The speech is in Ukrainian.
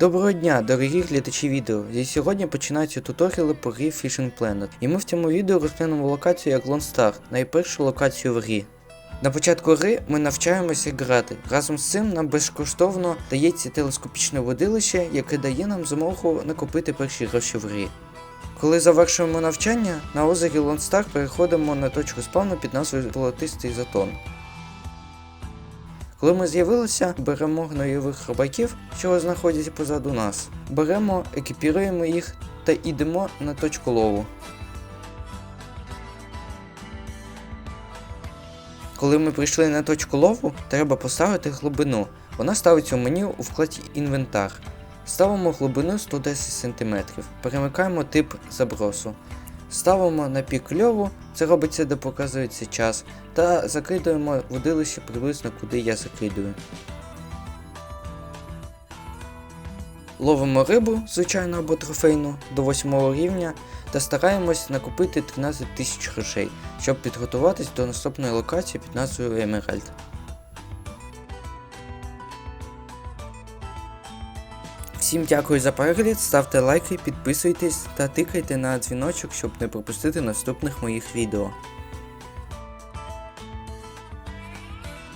Доброго дня, дорогі глядачі відео. І сьогодні починаються туторіали по грі Fishing Planet. І ми в цьому відео розглянемо локацію як Lone Star, найпершу локацію в грі. На початку гри ми навчаємося грати. Разом з цим нам безкоштовно дається телескопічне водилище, яке дає нам змогу накопити перші гроші в грі. Коли завершуємо навчання, на озері Star переходимо на точку спавну під назвою Золотистий Затон. Коли ми з'явилися, беремо гнойових рибаків, що знаходяться позаду нас. Беремо, екіпіруємо їх та йдемо на точку лову. Коли ми прийшли на точку лову, треба поставити глибину. Вона ставиться у меню у вкладі інвентар. Ставимо глибину 110 см. Перемикаємо тип забросу. Ставимо на пік льову, це робиться, де показується час, та закидуємо водилище приблизно куди я закидую. Ловимо рибу, звичайно або трофейну, до 8 рівня та стараємось накопити 13 тисяч грошей, щоб підготуватись до наступної локації під назвою Емеральд. Всім дякую за перегляд, ставте лайки, підписуйтесь та тикайте на дзвіночок, щоб не пропустити наступних моїх відео.